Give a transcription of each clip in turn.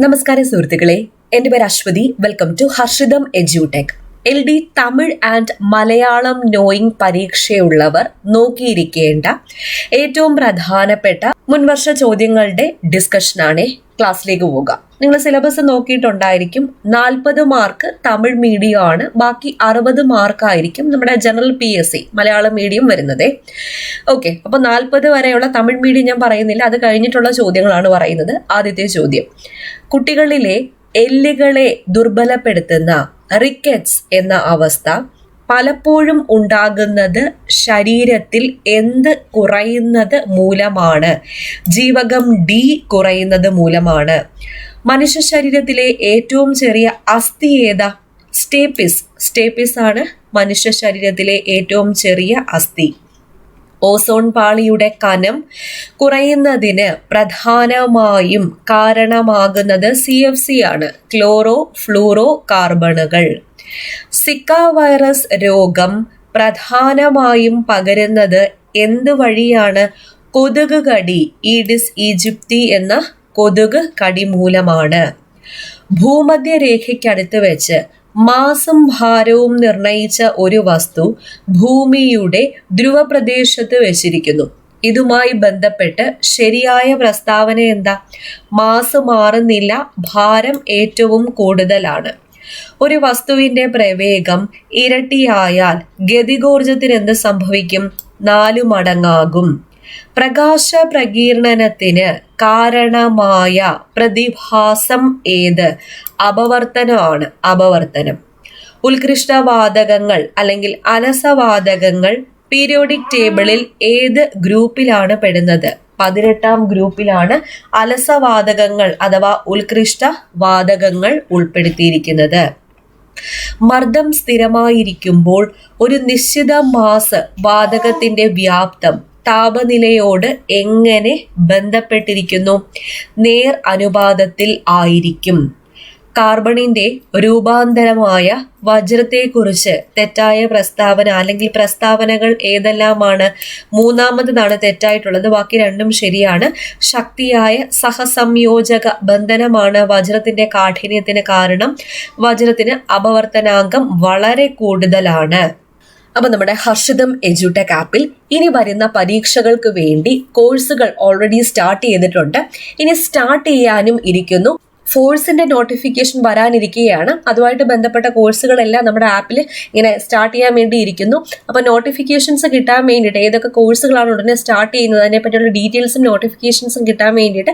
നമസ്കാരം സുഹൃത്തുക്കളെ. എന്റെ പേര് Aswathy. Welcome to Harshitham എജ്യൂടെക് L D Tamil and Malayalam knowing പരീക്ഷയുള്ളവർ നോക്കിയിരിക്കേണ്ട ഏറ്റവും പ്രധാനപ്പെട്ട മുൻവർഷ ചോദ്യങ്ങളുടെ ഡിസ്കഷനാണ് ക്ലാസ്സിലേക്ക് പോവുക നിങ്ങൾ സിലബസ് നോക്കിയിട്ടുണ്ടായിരിക്കും. നാൽപ്പത് മാർക്ക് തമിഴ് മീഡിയം ആണ്. ബാക്കി അറുപത് മാർക്കായിരിക്കും നമ്മുടെ general P S C Malayalam medium വരുന്നത്. ഓക്കെ അപ്പോൾ നാൽപ്പത് വരെയുള്ള തമിഴ് മീഡിയം ഞാൻ പറയുന്നില്ല. അത് കഴിഞ്ഞിട്ടുള്ള ചോദ്യങ്ങളാണ് പറയുന്നത്. ആദ്യത്തെ ചോദ്യം. കുട്ടികളിലെ എല്ലുകളെ ദുർബലപ്പെടുത്തുന്ന റിക്കറ്റ്സ് എന്ന അവസ്ഥ പലപ്പോഴും ഉണ്ടാകുന്നത് ശരീരത്തിൽ എന്ത് കുറയുന്നത് മൂലമാണ്? ജീവകം ഡി കുറയുന്നത് മൂലമാണ്. മനുഷ്യ ശരീരത്തിലെ ഏറ്റവും ചെറിയ അസ്ഥി ഏതാ? സ്റ്റേപ്പിസ്. സ്റ്റേപ്പിസ് ആണ് മനുഷ്യ ശരീരത്തിലെ ഏറ്റവും ചെറിയ അസ്ഥി. ഓസോൺ പാളിയുടെ കനം കുറയുന്നതിന് പ്രധാനമായും കാരണമാകുന്നത് സി എഫ് സി ആണ്. ക്ലോറോ ഫ്ലൂറോ കാർബണുകൾ. സിക്ക വൈറസ് രോഗം പ്രധാനമായും പകരുന്നത് എന്ത് വഴിയാണ്? കൊതുക് കടി ഈഡിസ് ഈജിപ്തി എന്ന കൊതുക് കടി മൂലമാണ് ഭൂമധ്യരേഖയ്ക്കടുത്ത് വെച്ച് മാസം ഭാരവും നിർണയിച്ച ഒരു വസ്തു ഭൂമിയുടെ ധ്രുവപ്രദേശത്ത് വെച്ചിരിക്കുന്നു. ഇതുമായി ബന്ധപ്പെട്ട് ശരിയായ പ്രസ്താവന എന്താ? മാസ് മാറുന്നില്ല ഭാരം ഏറ്റവും കൂടുതലാണ്. ഒരു വസ്തുവിന്റെ പ്രവേഗം ഇരട്ടിയായാൽ ഗതികോർജത്തിന് എന്ത് സംഭവിക്കും? നാലു മടങ്ങാകും പ്രകാശ പ്രകീർണനത്തിന് കാരണമായ പ്രതിഭാസം ഏത്? അപവർത്തനമാണ് അപവർത്തനം. ഉത്കൃഷ്ടവാതകങ്ങൾ അല്ലെങ്കിൽ അലസവാതകങ്ങൾ പീരിയോഡിക് ടേബിളിൽ ഏത് ഗ്രൂപ്പിലാണ് പെടുന്നത്? പതിനെട്ടാം ഗ്രൂപ്പിലാണ് അലസവാതകങ്ങൾ അഥവാ ഉത്കൃഷ്ട വാതകങ്ങൾ ഉൾപ്പെടുത്തിയിരിക്കുന്നത്. മർദ്ദം സ്ഥിരമായിരിക്കുമ്പോൾ ഒരു നിശ്ചിത മാസ് വാതകത്തിന്റെ വ്യാപ്തം താപനിലയോട് എങ്ങനെ ബന്ധപ്പെട്ടിരിക്കുന്നു? നേർ അനുപാതത്തിൽ ആയിരിക്കും. കാർബണിന്റെ രൂപാന്തരമായ വജ്രത്തെക്കുറിച്ച് തെറ്റായ പ്രസ്താവന അല്ലെങ്കിൽ പ്രസ്താവനകൾ ഏതെല്ലാമാണ്? മൂന്നാമതാണ് തെറ്റായിട്ടുള്ളത്. ബാക്കി രണ്ടും ശരിയാണ്. ശക്തിയായ സഹസംയോജക ബന്ധനമാണ് വജ്രത്തിന്റെ കാഠിന്യത്തിന് കാരണം. വജ്രത്തിന് അപവർത്തനാങ്കം വളരെ കൂടുതലാണ്. അപ്പോൾ നമ്മുടെ ഹർഷിതം എജുടെക് ആപ്പിൽ ഇനി വരുന്ന പരീക്ഷകൾക്ക് വേണ്ടി കോഴ്സുകൾ ഓൾറെഡി സ്റ്റാർട്ട് ചെയ്തിട്ടുണ്ട്. ഇനി സ്റ്റാർട്ട് ചെയ്യാനും ഇരിക്കുന്നു. ഫോഴ്സിന്റെ നോട്ടിഫിക്കേഷൻ വരാനിരിക്കുകയാണ് അതുമായിട്ട് ബന്ധപ്പെട്ട കോഴ്സുകളെല്ലാം നമ്മുടെ ആപ്പിൽ ഇങ്ങനെ സ്റ്റാർട്ട് ചെയ്യാൻ വേണ്ടി ഇരിക്കുന്നു അപ്പോൾ നോട്ടിഫിക്കേഷൻസ് കിട്ടാൻ വേണ്ടിയിട്ട് ഏതൊക്കെ കോഴ്സുകളാണ് ഉടനെ സ്റ്റാർട്ട് ചെയ്യുന്നത് അതിനെ പറ്റിയുള്ള ഡീറ്റെയിൽസും നോട്ടിഫിക്കേഷൻസും കിട്ടാൻ വേണ്ടിയിട്ട്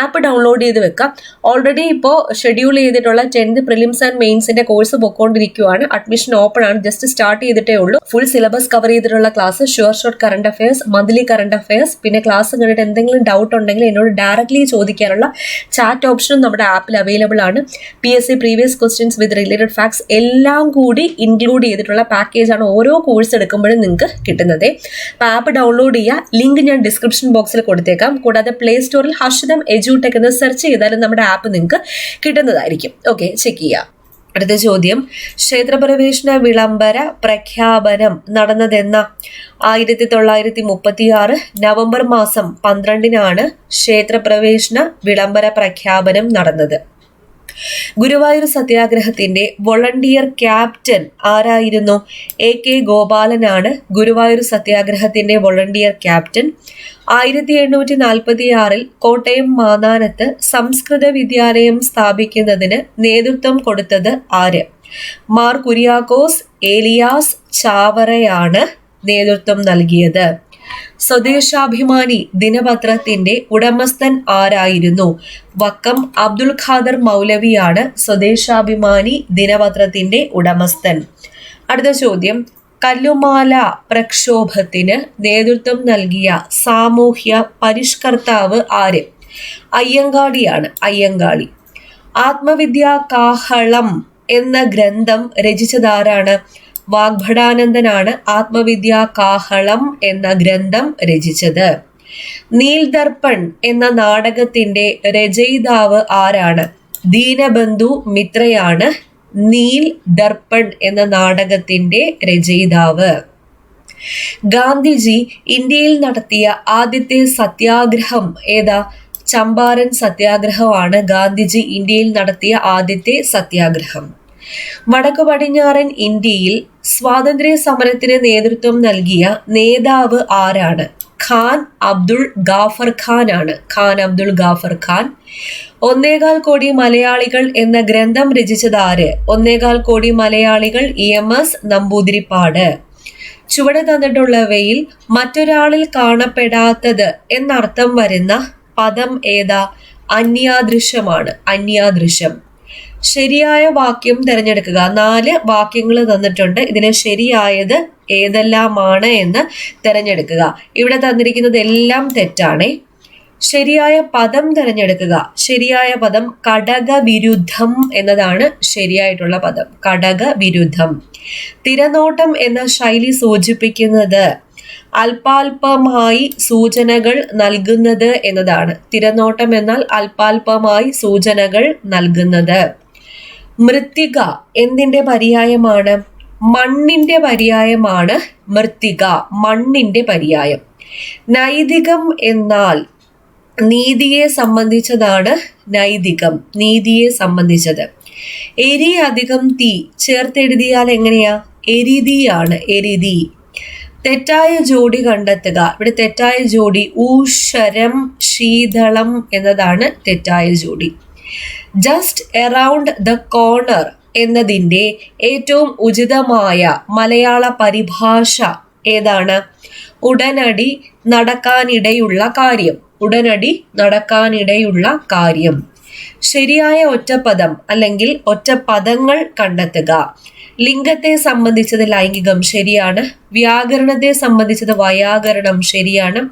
ആപ്പ് ഡൗൺലോഡ് ചെയ്ത് വെക്കാം. ഓൾറെഡി ഇപ്പോൾ ഷെഡ്യൂൾ ചെയ്തിട്ടുള്ള ടെൻത്ത് പ്രിലിംസ് ആൻഡ് മെയിൻസിന്റെ കോഴ്സ് പൊക്കോണ്ടിരിക്കുകയാണ് അഡ്മിഷൻ ഓപ്പൺ ആണ്. ജസ്റ്റ് സ്റ്റാർട്ട് ചെയ്തിട്ടേ ഉള്ളൂ. ഫുൾ സിലബസ് കവർ ചെയ്തിട്ടുള്ള class sure short current affairs monthly current affairs പിന്നെ ക്ലാസ് കണ്ടിട്ട് എന്തെങ്കിലും ഡൗട്ട് ഉണ്ടെങ്കിൽ എന്നോട് ഡയറക്റ്റ്ലി ചോദിക്കാനുള്ള ചാറ്റ് ഓപ്ഷനും നമ്മുടെ ആപ്പിൽ അവൈലബിൾ ആണ്. P S C previous questions with related facts എല്ലാം കൂടി ഇൻക്ലൂഡ് ചെയ്തിട്ടുള്ള പാക്കേജ് ആണ് ഓരോ കോഴ്സ് എടുക്കുമ്പോഴും നിങ്ങൾക്ക് കിട്ടുന്നത്. അപ്പോൾ ആപ്പ് ഡൗൺലോഡ് ചെയ്യുക. ലിങ്ക് ഞാൻ ഡിസ്ക്രിപ്ഷൻ ബോക്സിൽ കൊടുത്തേക്കാം. കൂടാതെ പ്ലേ സ്റ്റോറിൽ ഹർഷിതം എജ്യൂടെക് എന്ന് സെർച്ച് ചെയ്താലും നമ്മുടെ ആപ്പ് നിങ്ങൾക്ക് കിട്ടുന്നതായിരിക്കും. ഓക്കെ ചെക്ക് ചെയ്യുക അടുത്ത ചോദ്യം. ക്ഷേത്രപ്രവേശന വിളംബര പ്രഖ്യാപനം നടന്നതെന്ന ആയിരത്തി തൊള്ളായിരത്തി മുപ്പത്തി ആറ് നവംബർ മാസം പന്ത്രണ്ടിനാണ് ക്ഷേത്രപ്രവേശന വിളംബര പ്രഖ്യാപനം നടന്നത്. ഗുരുവായൂർ സത്യാഗ്രഹത്തിന്റെ വോളണ്ടിയർ ക്യാപ്റ്റൻ ആരായിരുന്നു? എ കെ ഗോപാലനാണ് ഗുരുവായൂർ സത്യാഗ്രഹത്തിന്റെ വോളണ്ടിയർ ക്യാപ്റ്റൻ. ആയിരത്തി എണ്ണൂറ്റി നാൽപ്പത്തി ആറിൽ കോട്ടയം മാന്നാനത്ത് സംസ്കൃത വിദ്യാലയം സ്ഥാപിക്കുന്നതിന് നേതൃത്വം കൊടുത്തത് ആര്? മാർ കുര്യാക്കോസ് ഏലിയാസ് ചാവറയാണ് നേതൃത്വം നൽകിയത്. സ്വദേശാഭിമാനി ദിനപത്രത്തിന്റെ ഉടമസ്ഥൻ ആരായിരുന്നു? വക്കം അബ്ദുൽ ഖാദർ മൗലവിയാണ് സ്വദേശാഭിമാനി ദിനപത്രത്തിന്റെ ഉടമസ്ഥൻ. അടുത്ത ചോദ്യം. കല്ലുമാല പ്രക്ഷോഭത്തിന് നേതൃത്വം നൽകിയ സാമൂഹ്യ പരിഷ്കർത്താവ് ആര്? അയ്യങ്കാളിയാണ് അയ്യങ്കാളി. ആത്മവിദ്യാ കാഹളം എന്ന ഗ്രന്ഥം രചിച്ചതാരാണ്? വാഗ്ഭടാനന്ദനാണ് ആത്മവിദ്യ കാഹളം എന്ന ഗ്രന്ഥം രചിച്ചത്. നീൽദർപ്പൺ എന്ന നാടകത്തിന്റെ രചയിതാവ് ആരാണ്? ദീനബന്ധു മിത്രയാണ് നീൽ ദർപ്പൺ എന്ന നാടകത്തിന്റെ രചയിതാവ്. ഗാന്ധിജി ഇന്ത്യയിൽ നടത്തിയ ആദ്യത്തെ സത്യാഗ്രഹം ഏതാ? ചമ്പാരൻ സത്യാഗ്രഹമാണ് ഗാന്ധിജി ഇന്ത്യയിൽ നടത്തിയ ആദ്യത്തെ സത്യാഗ്രഹം. വടക്കു പടിഞ്ഞാറൻ ഇന്ത്യയിൽ സ്വാതന്ത്ര്യ സമരത്തിന് നേതൃത്വം നൽകിയ നേതാവ് ആരാണ്? ഖാൻ അബ്ദുൾ ഗാഫർ ഖാൻ ആണ്. ഖാൻ അബ്ദുൾ ഗാഫർ ഖാൻ. ഒന്നേകാൽ കോടി മലയാളികൾ എന്ന ഗ്രന്ഥം രചിച്ചത് ആര്? ഒന്നേകാൽ കോടി മലയാളികൾ ഇ എം എസ് നമ്പൂതിരിപ്പാട്. ചുവടെ തന്നിട്ടുള്ളവയിൽ മറ്റൊരാളിൽ കാണപ്പെടാത്തത് എന്നർത്ഥം വരുന്ന പദം ഏതാ? അന്യാദൃശ്യമാണ്. അന്യാദൃശ്യം. ശരിയായ വാക്യം തിരഞ്ഞെടുക്കുക. നാല് വാക്യങ്ങൾ തന്നിട്ടുണ്ട്. ഇതിന് ശരിയായത് ഏതെല്ലാമാണ് എന്ന് തിരഞ്ഞെടുക്കുക. ഇവിടെ തന്നിരിക്കുന്നത് എല്ലാം തെറ്റാണേ. ശരിയായ പദം തിരഞ്ഞെടുക്കുക. ശരിയായ പദം കടക വിരുദ്ധം എന്നതാണ് ശരിയായിട്ടുള്ള പദം. കടക വിരുദ്ധം തിരനോട്ടം എന്ന ശൈലി സൂചിപ്പിക്കുന്നത് അല്പാൽപമായി സൂചനകൾ നൽകുന്നത് എന്നതാണ്. തിരനോട്ടം എന്നാൽ അല്പാൽപമായി സൂചനകൾ നൽകുന്നത്. മൃത്തിക എന്തിന്റെ പര്യായമാണ്? മണ്ണിന്റെ പര്യായമാണ് മൃത്തിക മണ്ണിന്റെ പര്യായം. നൈതികം എന്നാൽ നീതിയെ സംബന്ധിച്ചതാണ് നൈതികം നീതിയെ സംബന്ധിച്ചത്. എരി അധികം തീ ചേർത്തെഴുതിയാൽ എങ്ങനെയാ? എരിതിയാണ് എരിതി. തെറ്റായ ജോഡി കണ്ടെത്തുക. ഇവിടെ തെറ്റായ ജോഡി ഊഷരം ശീതളം എന്നതാണ് തെറ്റായ ജോഡി. ജസ്റ്റ് എറൗണ്ട് ദ കോർണർ എന്നതിന്റെ ഏറ്റവും ഉചിതമായ മലയാള പരിഭാഷ ഏതാണ്? ഉടനടി നടക്കാനിടയുള്ള കാര്യം. ഉടനടി നടക്കാനിടയുള്ള കാര്യം. ശരിയായ ഒറ്റപ്പദം അല്ലെങ്കിൽ ഒറ്റപ്പദങ്ങൾ കണ്ടെത്തുക. ലിംഗത്തെ സംബന്ധിച്ചത് ലൈംഗികം ശരിയാണ്. വ്യാകരണത്തെ സംബന്ധിച്ചത് വയാകരണം ശരിയാണ്.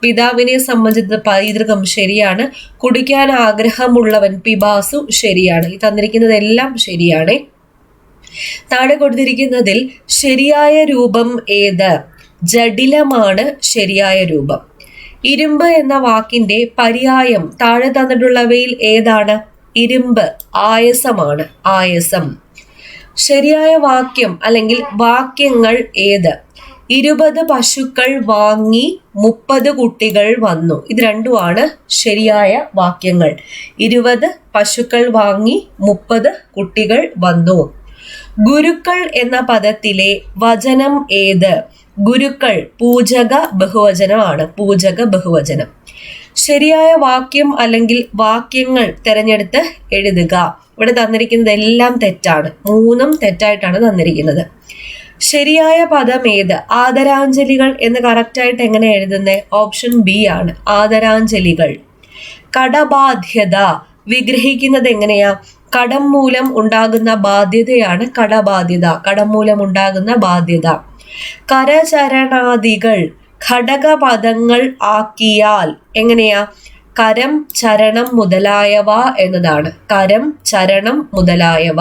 പിതാവിനെ സംബന്ധിച്ചത് പൈതൃകം ശരിയാണ്. കുടിക്കാൻ ആഗ്രഹമുള്ളവൻ പിബാസു ശരിയാണ്. ഈ തന്നിരിക്കുന്നതെല്ലാം ശരിയാണ്. താഴെ കൊടുത്തിരിക്കുന്നതിൽ ശരിയായ രൂപം ഏത്? ജഡിലമാണ് ശരിയായ രൂപം. ഇരുമ്പ് എന്ന വാക്കിന്റെ പര്യായം താഴെ തന്നിട്ടുള്ളവയിൽ ഏതാണ്? ഇരുമ്പ് ആയസമാണ് ആയസം. ശരിയായ വാക്യം അല്ലെങ്കിൽ വാക്യങ്ങൾ ഏത്? ഇരുപത് പശുക്കൾ വാങ്ങി മുപ്പത് കുട്ടികൾ വന്നു. ഇത് രണ്ടുമാണ് ശരിയായ വാക്യങ്ങൾ. ഇരുപത് പശുക്കൾ വാങ്ങി മുപ്പത് കുട്ടികൾ വന്നു. ഗുരുക്കൾ എന്ന പദത്തിലെ വചനം ഏത്? ഗുരുക്കൾ പൂജക ബഹുവചനമാണ് പൂജക ബഹുവചനം. ശരിയായ വാക്യം അല്ലെങ്കിൽ വാക്യങ്ങൾ തിരഞ്ഞെടുത്ത് എഴുതുക. ഇവിടെ തന്നിരിക്കുന്നത് എല്ലാം തെറ്റാണ്. മൂന്നും തെറ്റായിട്ടാണ് തന്നിരിക്കുന്നത്. ശരിയായ പദം ഏത്? ആദരാഞ്ജലികൾ എന്ന് കറക്റ്റായിട്ട് എങ്ങനെ എഴുതുന്നത് ഓപ്ഷൻ ബി ആണ്. ആദരാഞ്ജലികൾ. കടബാധ്യത. വിഗ്രഹിക്കുന്നത് എങ്ങനെയാ? കടം മൂലം ഉണ്ടാകുന്ന ബാധ്യതയാണ് കടബാധ്യത. കടം മൂലം ഉണ്ടാകുന്ന ബാധ്യത. കരചരണാദികൾ ഘടകപദങ്ങൾ ആക്കിയാൽ എങ്ങനെയാ? കരം ചരണം മുതലായവ എന്നതാണ്. കരം ചരണം മുതലായവ.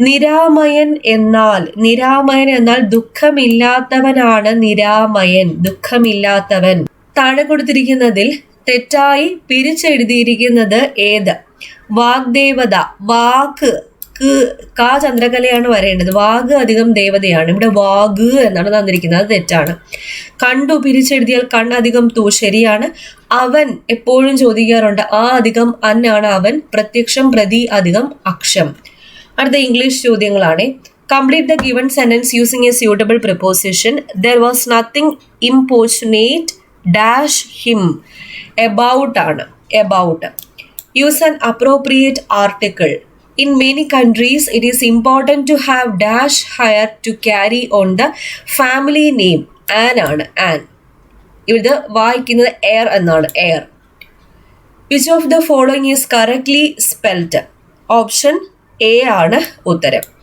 നിരാമയൻ എന്നാൽ നിരാമയൻ എന്നാൽ ദുഃഖമില്ലാത്തവനാണ് നിരാമയൻ ദുഃഖമില്ലാത്തവൻ. താഴെ കൊടുത്തിരിക്കുന്നതിൽ തെറ്റായി പിരിച്ചെഴുതിയിരിക്കുന്നത് ഏത്? വാഗ്ദേവത വാക്ക് കാ ചന്ദ്രകലയാണ് വരേണ്ടത്. വാഗ് അധികം ദേവതയാണ്. ഇവിടെ വാഗ് എന്നാണ് തന്നിരിക്കുന്നത്. അത് തെറ്റാണ്. കണ്ടു പിരിച്ചെഴുതിയാൽ കണ്ണധികം തൂ. ശരിയാണ്. അവൻ എപ്പോഴും ചോദിക്കാറുണ്ട് ആ അധികം അന്നാണ് അവൻ. പ്രത്യക്ഷം പ്രതി അധികം അക്ഷം. അടുത്ത ഇംഗ്ലീഷ് ചോദ്യങ്ങളാണ്. Complete the given sentence using a suitable preposition there was nothing importunate dash him about ആണ്. About use an appropriate article in many countries it is important to have dash heir to carry on the family name an ആണ്. An ഇത് വായിക്കുന്നത് air എന്നാണ്. Air which of the following is correctly spelt option A ആണ് ഉത്തരം.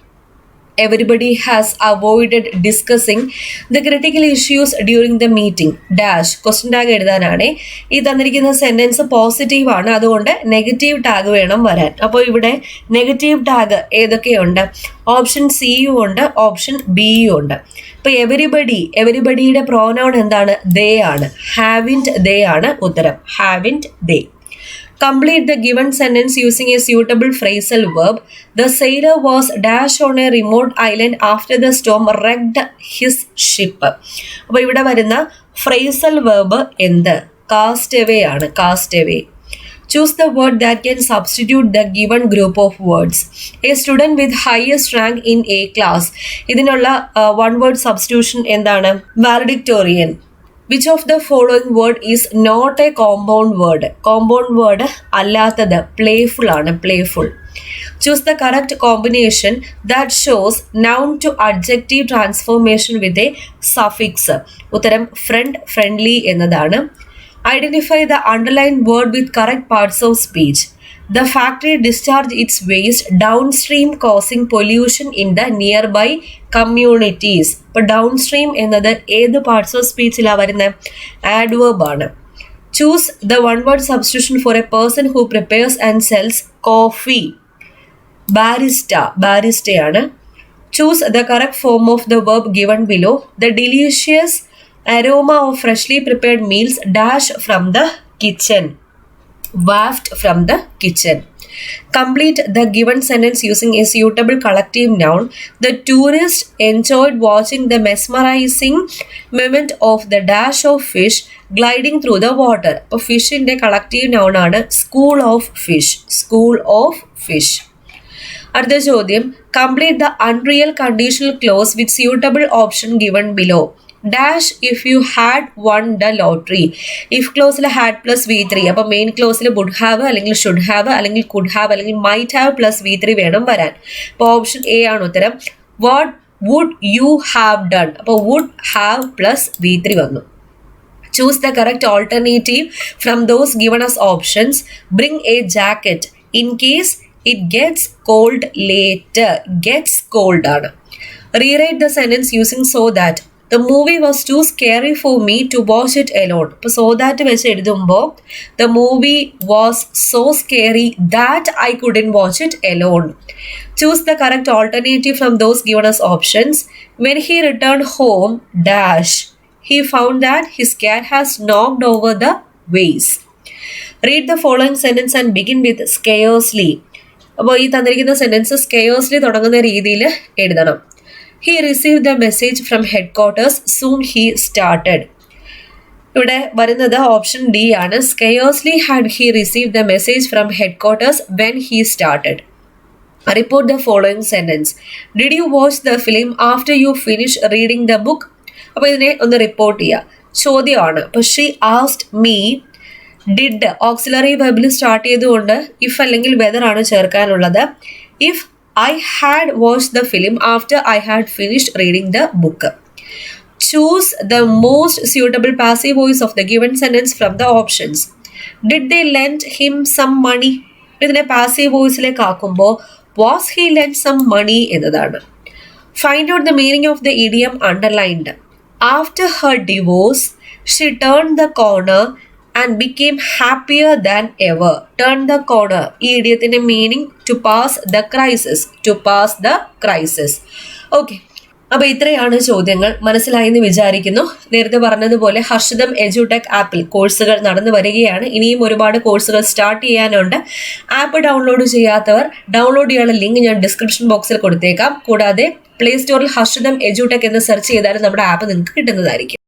Everybody has avoided discussing the critical issues during the meeting dash question tag എഴുതാനാണ്. ഈ തന്നിരിക്കുന്ന sentence positive ആണ്. അതുകൊണ്ട് നെഗറ്റീവ് ടാഗ് വേണം വരാൻ. അപ്പോൾ ഇവിടെ നെഗറ്റീവ് ടാഗ് ഏതൊക്കെയുണ്ട്? ഓപ്ഷൻ സിയും ഉണ്ട്. ഓപ്ഷൻ ബിയും ഉണ്ട്. ഇപ്പോൾ എവരിബഡി എവരിബഡിയുടെ പ്രോനൗൺ എന്താണ്? ദേ ആണ്. ഹാവിന്റ് ദേ ആണ് ഉത്തരം. ഹാവിന്റ് ദേ Complete the given sentence using a suitable phrasal verb. The sailor was dash on a remote island after the storm wrecked his ship. അപ്പോൾ ഇവിടെ വരുന്ന ഫ്രേസൽ വേർബ് എന്ത് കാസ്റ്റ് എവേ ആണ് cast away Choose the word that can substitute the given group of words. A student with highest rank in a class. ഇതിനുള്ള one word substitution എന്താണ് valedictorian which of the following word is not a compound word compound word അല്ലാത്തത് playful ആണ് playful choose the correct combination that shows noun to adjective transformation with a suffix ഉത്തരം friend friendly എന്നതാണ്. Identify the underline word with correct parts of speech the factory discharge its waste downstream causing pollution in the nearby communities ഇപ്പോൾ downstream എന്നത് ഏത് parts of സ്പീച്ചിലാണ് വരുന്നത് adverb ആണ്. Choose the one word substitution for a person who prepares and sells coffee barista ബാരിസ്റ്റയാണ് choose the correct form of the verb given below the delicious aroma of freshly prepared meals dash from the kitchen waft from the kitchen Complete the given sentence using a suitable collective noun. The tourist enjoyed watching the mesmerizing movement of the dash of fish gliding through the water. അപ്പോൾ ഫിഷിന്റെ collective noun ആണ് school of fish school of fish അടുത്ത ചോദ്യം complete the unreal conditional clause with suitable option given below dash if you had won the lottery if ക്ലോസിൽ had plus V three അപ്പോൾ main ക്ലോസിൽ would have അല്ലെങ്കിൽ should have അല്ലെങ്കിൽ could have അല്ലെങ്കിൽ might have plus V three വേണം വരാൻ. അപ്പോൾ option A ആണ് ഉത്തരം. What would you have done അപ്പോൾ would have plus V three വന്നു. Choose the correct alternative from those given as options bring a jacket in case it gets cold late gets cold ആണ്. Rewrite the sentence using so that the movie was too scary for me to watch it alone ഇപ്പോൾ so that വെച്ച് എഴുതുമ്പോൾ movie was so scary that I couldn't watch it alone choose the correct alternative from those given as options when he returned home dash he found that his cat has knocked over the vase. Read the following sentence and begin with scarcely. അപ്പോൾ ഈ തന്നിരിക്കുന്ന sentence സ്കെയേഴ്സ്ലി തുടങ്ങുന്ന രീതിയിൽ എഴുതണം he receive the message from headquarters soon he started ഇവിടെ വരുന്നത് option D ആണ്. Scarcely had he receive the message from headquarters when he started report the following sentence did you watch the film after you finish reading the book അപ്പോൾ ഇതിനെ ഒന്ന് report ചെയ്യുക ചോദ്യമാണ്. അപ്പോൾ she asked me did auxiliary വെബിൽ start ചെയ്തുകൊണ്ട് if അല്ലെങ്കിൽ വെതറാണ് ചേർക്കാനുള്ളത്? If I had watch the film after I had finished reading the book choose the most suitable passive voice of the given sentence from the options did they lend him some money ഇതിനെ passive വോയിസിലേക്ക് ആക്കുമ്പോൾ was he lend some money എന്നതാണ്. Find out the meaning of the idiom underlined after her divorce she turn the corner and became happier than ever turn the corner ഈ ഇഡിയത്തിന്റെ meaning to pass the crisis to pass the crisis okay അപ്പൊ ഇത്രയാണ് ചോദ്യങ്ങൾ. മനസ്സിലായെന്ന് വിചാരിക്കുന്നു. നേരത്തെ പറഞ്ഞതുപോലെ ഹർഷിതം എജുടെക് ആപ്പിൽ കോഴ്സുകൾ നടന്നു വരികയാണ്. ഇനിയും ഒരുപാട് കോഴ്സുകൾ സ്റ്റാർട്ട് ചെയ്യാനുണ്ട്. ആപ്പ് ഡൗൺലോഡ് ചെയ്യാത്തവർ ഡൗൺലോഡ് ചെയ്യാനുള്ള ലിങ്ക് ഞാൻ ഡിസ്ക്രിപ്ഷൻ ബോക്സിൽ കൊടുത്തേക്കാം. കൂടാതെ പ്ലേ സ്റ്റോറിൽ ഹർഷിതം എജുടെക് എന്ന് സെർച്ച് ചെയ്താലും നമ്മുടെ ആപ്പ് നിങ്ങൾക്ക് കിട്ടുന്നതായിരിക്കും.